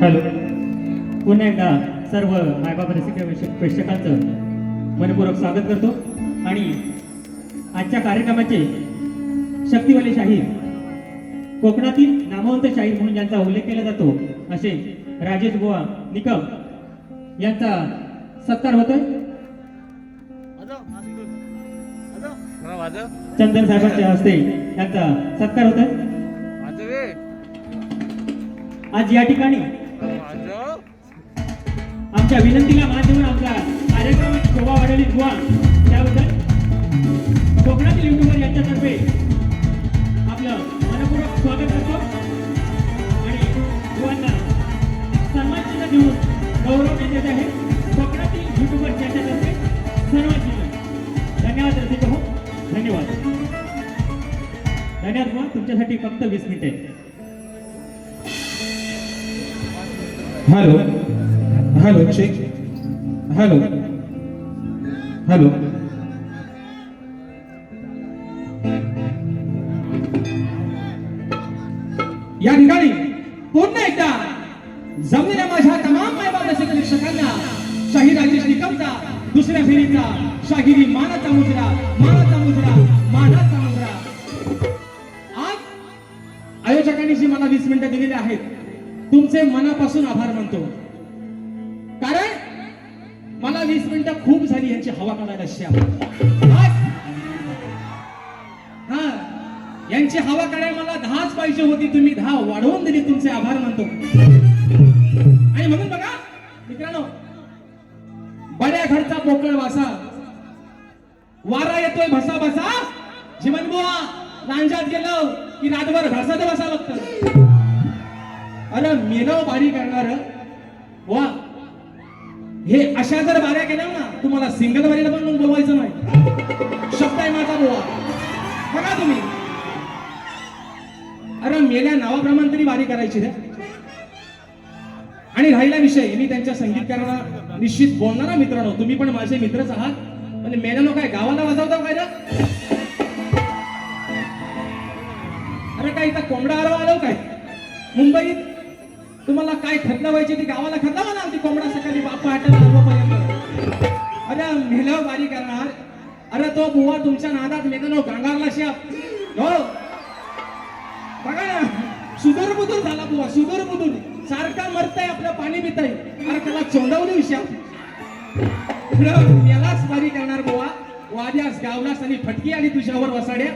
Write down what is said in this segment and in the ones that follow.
पुन्हा एकदा सर्व मायबाप रसिक प्रेक्षकांचं मनपूर्वक स्वागत करतो. आणि आजच्या कार्यक्रमाचे शक्तिवाले शाहीर कोकणातील नामवंत शाहीर म्हणून ज्यांचा उल्लेख केला जातो असे राजेश बुवा निकम यांचा सत्कार होतोय. चंदन साहेबांच्या हस्ते यांचा सत्कार होतोय. आज या ठिकाणी आमच्या विनंतीला मान देऊन या ठिकाणी पुन्हा एकदा जमलेल्या माझ्या तमाम मायबाप रसिक शिक्षकांना शाही राजेश निकमचा दुसऱ्या फेरीचा शाहिरी मानाचा मुजरा मानाचा मुजरा मानाचा मुजरा आज आयोजकांनी जी मला वीस मिनिटं दिलेली आहेत तुमचे मनापासून आभार मानतो. कारण मला वीस मिनिटं खूप झाली यांची हवा काढायला श्याम त्याची हवा काढायला मला दहाच पाहिजे होती. तुम्ही दहा वाढवून दिली तुमचे आभार मानतो आणि म्हणून बघा मित्रांनो बऱ्या घरचा पोकळ वासा. वारा येतोय भसा भसा. जीवन बुवा रांजात गेलो की रातभर घरसात बसा लागत अरे मेनव बारी करणार वा हे अशा जर बाऱ्या केल्या ना तुम्हाला सिंगल बारीला पण बोलवायचं नाही. शब्द आहे माझा बुवा. बघा तुम्ही. अरे मेल्या नावाप्रमाणे तरी वारी करायची रे. आणि राहिला विषय मी त्यांच्या संगीतकारांना निश्चित बोलणारा मित्रांनो तुम्ही पण माझे मित्रच आहात. म्हणजे मेल्यानो काय गावाला वाजवता काय अरे काय इथं कोंबडा आरव आलो हो काय? मुंबईत तुम्हाला काय खतला व्हायची ती गावाला खतला म्हणा ती कोंबडा सकाळी बापा हटायला अरे मेल्यावर वारी करणार. अरे तो बुवा तुमच्या नादात मेल्यानो गांगारला शाप हो. बघा ना सुदूर बुदूर झाला बुवा सुदूर बुदूर सारखा मरताय आपलं पाणी पिताय. अरे त्याला चोंडवली शाप यालाच बारी करणार बुवा. वाद्यास गावलास आणि फटकी आली तुझ्यावर वसाड्या.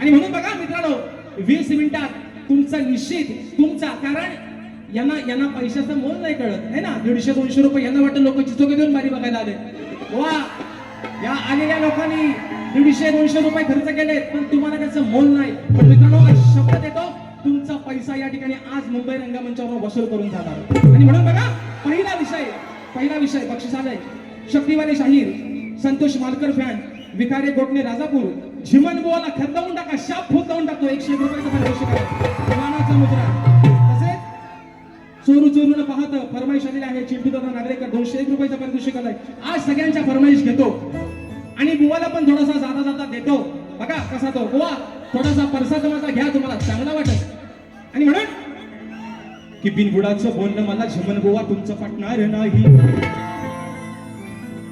आणि म्हणून बघा मित्रांनो वीस मिनिटात तुमचा निश्चित तुमचा कारण यांना यांना पैशाचं मोल नाही कळत. आहे ना? दीडशे दोनशे रुपये यांना वाटतं लोक चिचोके देऊन मारी बघायला आले. वा या आलेल्या लोकांनी दीडशे दोनशे रुपये खर्च केले पण तुम्हाला त्याचं मोल नाही. पण मित्रांनो शब्द देतो तुमचा पैसा या ठिकाणी आज मुंबई रंगमंचावर वसूल करून जाणार आणि म्हणून बघा पहिला विषय पहिला विषय बक्षीस शक्तिवाले शाहीर संतोष मालकर फॅन विकारे गोटणे राजापूर झिमन बोला खतवून टाका शाप फुलवून टाकतो एकशे एक रुपयाचा मानाचा मुद्रा. चोरू चोरून पाहत फरमाईश आलेली आहे चिंटू दादा नागरेकर दोनशे एक रुपयाचा पारितोषिक आलाय. आज सगळ्यांच्या फरमाईश घेतो. आणि बुवाला पण थोडासा जाता जाता देतो. बघा कसा तो बुवा थोडासा परसा माझा घ्या तुम्हाला चांगला वाटत आणि म्हणून की बिनबुडाचं बोलणं मला झिमन बुवा तुमचं पटणार नाही.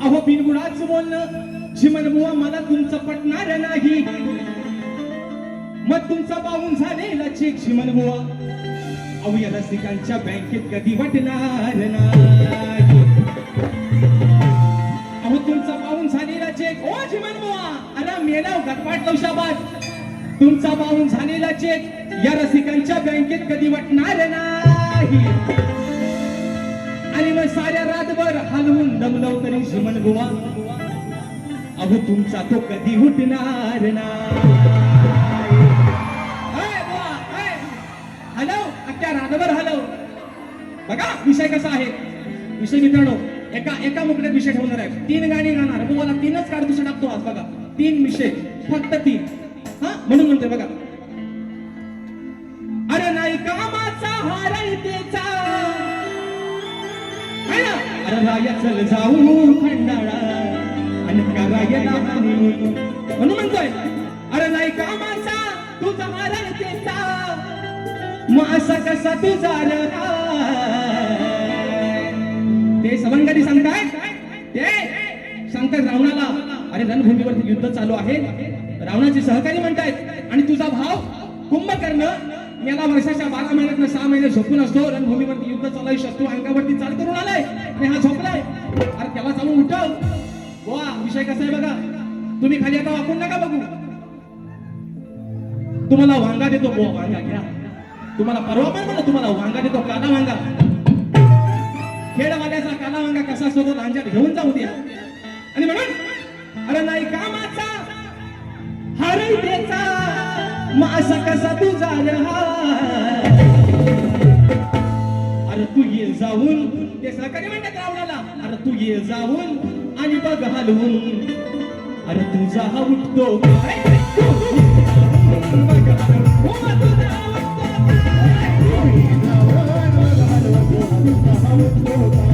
अहो बिनबुडाचं बोलणं झिमन बुवा मला तुमचं पटणार नाही. मग तुमचा पाहून झालेला चेक झिमन बुवा. अहो या रसिकांच्या बँकेत कधी वाटणार नाही. चेक ओ झिमन बुवा. अरे मेला गटपाट लवशाबाद तुमचा पाहून झालेला चेक या रसिकांच्या बँकेत कधी वाटणार नाही. आणि मग साऱ्या रातभर हलवून दमलव तरी झिमन बुवा. अहो तुमचा तो कधी उठणार ना अय हलव अख्ख्या रातभर हलव. बघा विषय कसा आहे. विषय मित्रांनो एका एका मुकड्यात विषय ठेवणार आहे. तीन गाणी गाणार बुवाला तीनच काढतुस टाकतो आज बघा. तीन विषय. फक्त तीन. हा? म्हणून म्हणतोय बघा. अरे नाही कामाचा हारायतेचा अरे राया चल जाऊ खंडाळा. आणि करायला म्हणून म्हणतोय. अरे नाही कामाचा तुझा हारायतेचा मग असा कसा तुझा रा ते सवंगडी सांगताय ते सांगताय रावणाला अरे रणभूमीवरती युद्ध चालू आहे. रावणाचे सहकारी म्हणतायत. आणि तुझा भाव कुंभकर्ण याला वर्षाच्या बारा महिन्यात सहा महिने झोपून असतो. रणभूमीवरती युद्ध चालू शत्रू अंगावरती चाल करून आलाय. आणि हा झोपलाय. अरे त्याला चालून उठव. वा विषय कसा आहे बघा. तुम्ही खाली आता वाकून नका बघू. तुम्हाला वांगा देतो. वांगा घ्या. तुम्हाला परवा पण म्हणा तुम्हाला वांगा देतो. कादा वांगा. खेडवाल्याचा कालावंगा कसा असतो तो घेऊन जाऊ द्या आणि म्हणून अरे नाही कामाचा हरतेचा मग असा कसा तू रहा अरे तू ये जाऊन ते सहकारी म्हणतात रावणाला अरे तू ये जाऊन आणि बघ हलवून अरे तुझा हा उठतो काय? तू ये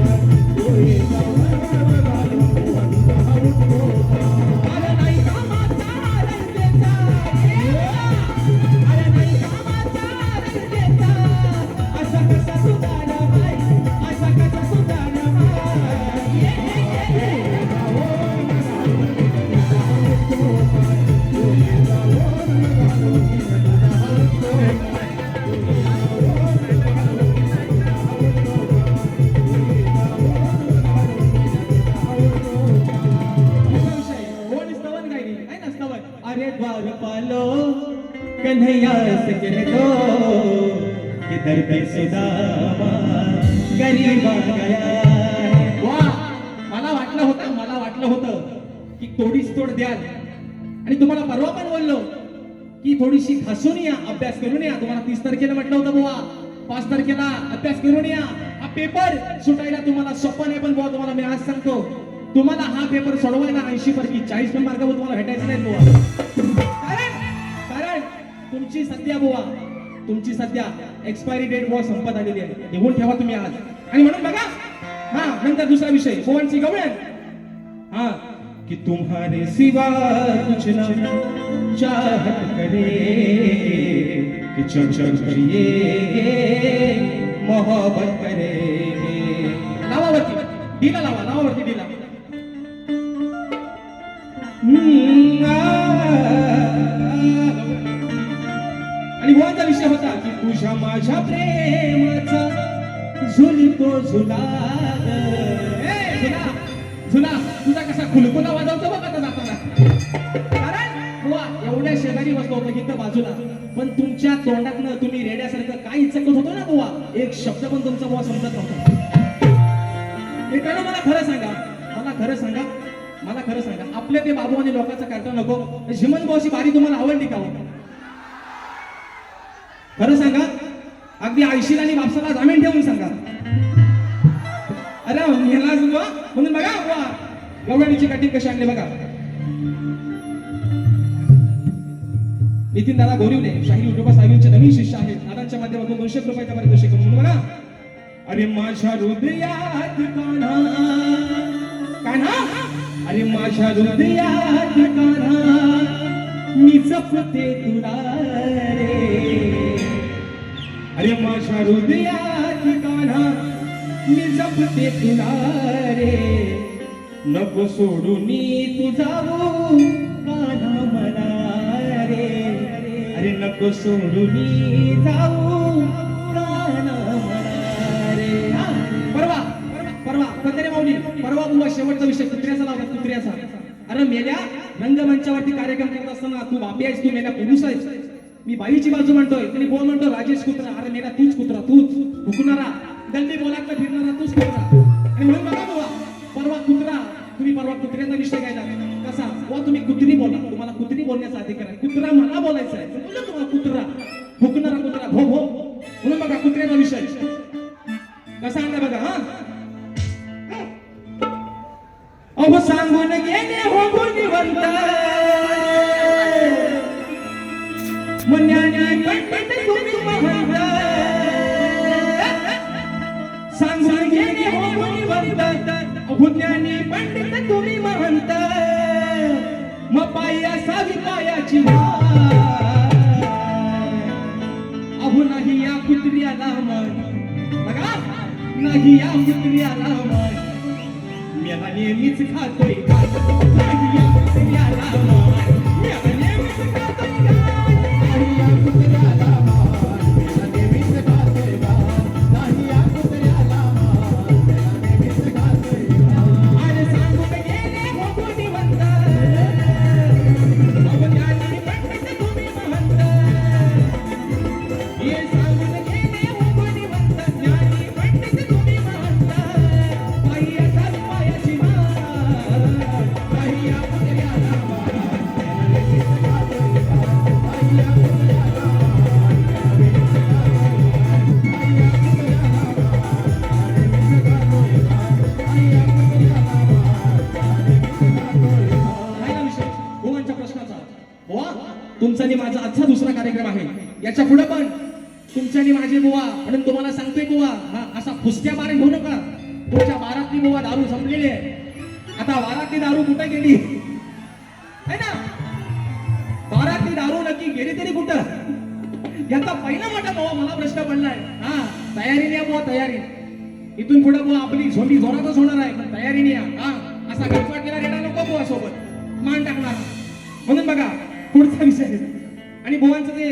वा मला वाटलं होतं मला वाटलं होतं की थोडीच तोड द्याल. आणि तुम्हाला परवा पण बोललो की थोडीशी घासून या अभ्यास करून या. तुम्हाला तीस तारखेला म्हटलं होतं बुवा. पाच तारखेला अभ्यास करून या. हा पेपर सुटायला तुम्हाला सोपं नाही पण बुवा तुम्हाला मी आज सांगतो. तुम्हाला हा पेपर सोडवायला ऐंशी पैकी चाळीस पण मार्क तुम्हाला भेटायचे नाही बुवा. कारण कारण तुमची सध्या बुवा तुमची सध्या एक्सपायरी डेट बुवा संपत आलेली आहे. लिहून ठेवा तुम्ही आज. आणि म्हणून बघा हा नंतर दुसरा विषय. भुवनची गवळण. हा. कि तुम्हारे सिवा कुछ न चाहत करे कि चम चम करिए मोहब्बत करे. लावावरती. डीला लावा लावावरती डीला. तुझ्या माझ्या प्रेमाचा झुलतो झुला झुला. तुझा कसा खुलकुला वाजवतो बघ आता जाताना कारण एवढ्या शेजारी बसलो होतो इथं बाजूला. पण तुमच्या तोंडातनं तुम्ही रेड्यासारखं काय इचकत होतो ना बुवा? एक शब्द पण तुमचा बुवा समजत नव्हता. मित्रांनो मला खरं सांगा. मला खरं सांगा. मला खरं सांगा. आपले ते बाबू आणि लोकांचा कार्यक्रम नको. झिमन भाऊची बारी तुम्हाला आवडली का हो? खरं सांगा अगदी आयशील आणि बापसाला जामीन ठेवून सांगा. अरे मेला बुवा म्हणून बघा वा गवळणीची कटिंग कशी आणली बघा. नितीन दादा गोरिवले शाहीर युट्यूबर साहेबांचे नवीन शिष्य आहेत. दादांच्या माध्यमातून दोनशे रुपयाचा पारितोषिक म्हणून बघा. अरे माझ्या हृदयात कान्हा. कान्हा? अरे माझ्या हृदयात कान्हा. मी जपते तुला रे. अरे माझ्या हृदयात कान्हा मी जपते तुला रे. नको सोडून तू जाऊ काना मला रे. अरे नको सोडून जाऊ कान्हा मला रे. परवा परवा कतरे माऊली परवा बुवा शेवटचा विषय कुत्र्याचा लावला कुत्र्याचा. अरे मेल्या रंगमंचावरती कार्यक्रम करत असताना तू बापी आहेस तू मेल्या पुरुष आहेस. मी बाईची बाजू म्हणतोय. आणि बोल म्हणतो राजेश कुत्रा. अरे मेला तूच कुत्रा तूच. हुकणारा दंडी बोलातला फिरणारा? तूच कुत्रा. आणि म्हणून बघा बुवा परवा कुत्रा तुम्ही परवा कुत्र्याचा विषय घ्यायला कसा? व तुम्ही कुत्री बोला. तुम्हाला कुत्री बोलण्याचा अधिकार आहे. कुत्रा मला बोलायचा आहे. बोला तुम्हाला कुत्रा. हुकणारा कुत्रा. भो भो. म्हणून बघा कुत्र्याचा विषय. कसा आणला बघा हा? अब सांगून गेले हो गुणवंत. मुन्याने पंडित हो तुम्ही महंत सांगून गेले हो म्हणतात अभुज्ञानी पंडित तुम्ही महंत. मग पायी अहो नाही या कुत्र्याला मन. बघा नाही या कुत्र्याला मान. मेला नेहमीच खातोय घास नाही या तयारीने या बुवा तयारी. इथून पुढे बुवा आपली झोंडी जोरातच होणार आहे पण तयारीने या हा असा गटपाटलेला रेडा नको बुवा सोबत. मान टाकणार. म्हणून बघा पुढचा विषय आणि बुवांचा ते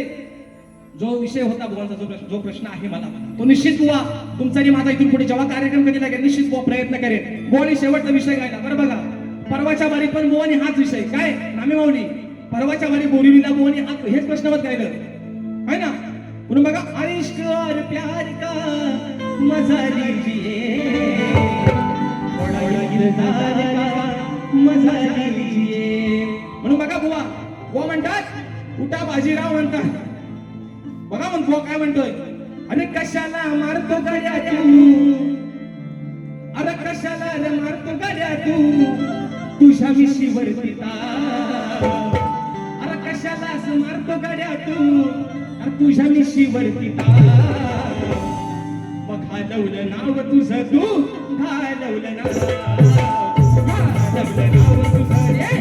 जो विषय होता बुवांचा जो प्रश्न जो प्रश्न आहे मला तो निश्चित बुवा तुमचा आणि माझा इथून पुढे जेव्हा कार्यक्रम कधी लागेल निश्चित बुवा प्रयत्न करेल बुवाने शेवटचा विषय गायला. बरं बघा परवाच्या बारीत पण बुवाने हाच विषय. काय? नामे माऊली परवाच्या बारी बोरिवलीला बुवाने हाच हेच प्रश्नवत गायलं. आहे ना? म्हणून बघा इश्क और प्यार का? मजा लीजिए बड़ा दिलदार का? मजा लीजिए म्हणून बघा बुवा बुवा म्हणतात उठा बाजीराव म्हणतात. बघा म्हणतो काय म्हणतोय. अरे कशाला मारतो गड्या तू? अरे कशाला रे मारतो गड्या तू? तुझ्या मिशीवर पिता. अरे कशाला असं मारतो गड्या तू? तुझ्या निशी वरती मग घालवलं नाव तुझं तू. घालवलं नाव. घालवलं नाव तुझं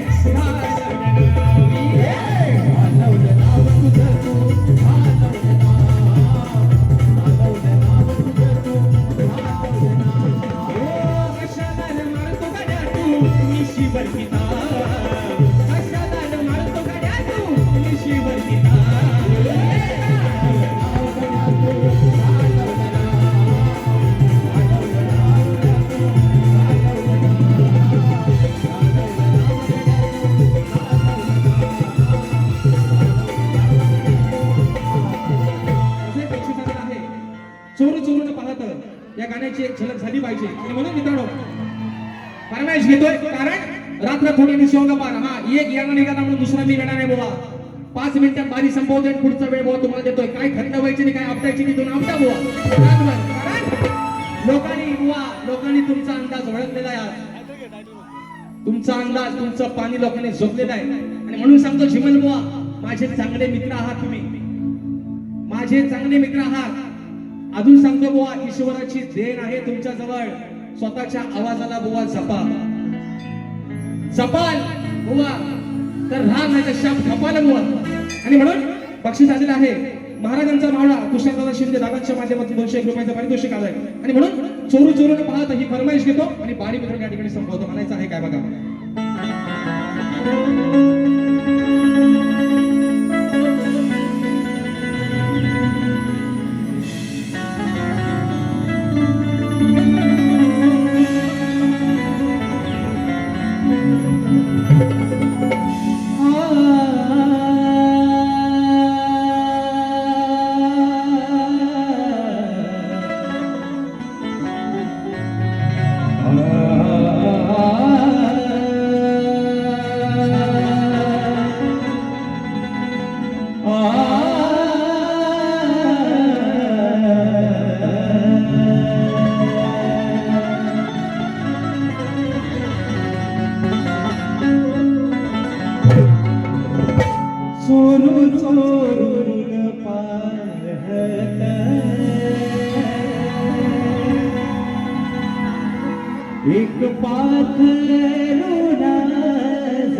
गाण्याची एक झलक झाली पाहिजे. आणि म्हणून मित्रांनो परमेश घेतोय कारण रात्र थोडी निशोंग पार हा एक यानं निघाला म्हणून दुसरा मी येणार नाही बुवा पाच मिनिटात बारी संपवतोय पुढचा वेळ बुवा तुम्हाला देतोय. काय खंड व्हायची नाही काय आपटायची नाही दोन आपटा बुवा. लोकांनी बुवा लोकांनी तुमचा अंदाज ओळखलेला आहे आज. तुमचा अंदाज तुमचं पाणी लोकांनी झोपलेलं आहे. आणि म्हणून सांगतो झिमल बुवा माझे चांगले मित्र आहात तुम्ही. माझे चांगले मित्र आहात. अजून सांगतो बुवा ईश्वराची देण आहे तुमच्या जवळ स्वतःच्या आवाजाला बुवा जपा. जपाल बुवा. तर राग नाही तर शाप खपाल बुवा. आणि म्हणून बक्षीस आलेलं आहे. महाराजांचा मावळा तुषारदादा शिंदे दादांच्या माध्यमातून दोनशे एक रुपयाचा पारितोषिक आलाय. आणि म्हणून चोरू चोरून पाहत ही फरमाईश घेतो आणि बारी मित्र या ठिकाणी संपवतो. म्हणायचं आहे काय बघा. चोरून चोरून पाहत एक पाखरू नाचत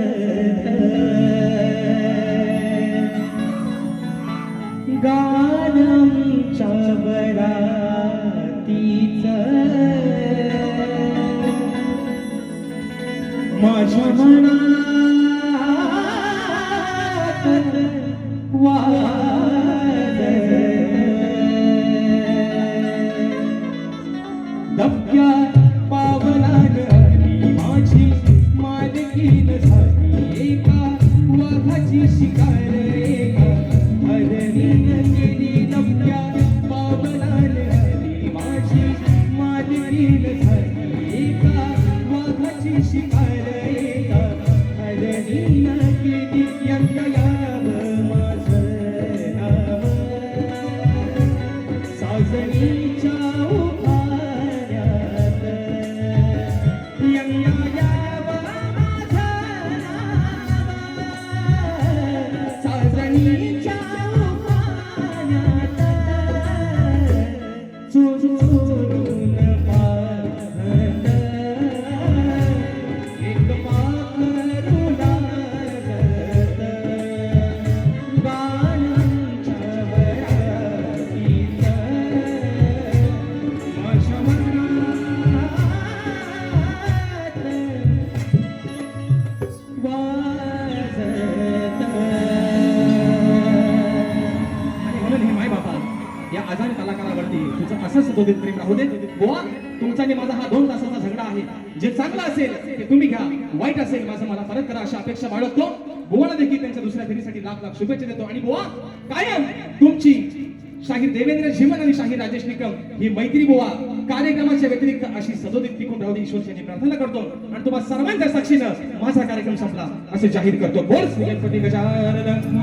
Kayseri çao चांगला असेल ते तुम्ही घ्या. वाईट असेल माझं मला परत करा अशी अपेक्षा बाळगतो. बुवाला देखील त्यांच्या दुसऱ्या फेरीसाठी लाख लाख शुभेच्छा देतो. आणि बुवा कायम तुमची शाहीर देवेंद्र झिमन आणि शाहीर राजेश निकम ही मैत्री बुवा कार्यक्रमाच्या व्यतिरिक्त अशी सदोदित टिकून राहू दे. ईश्वरची प्रार्थना करतो. आणि तुम्हा सर्वांच्या साक्षीनं माझा कार्यक्रम संपला. असे जाहीर करतो. बोल गणपती गजानन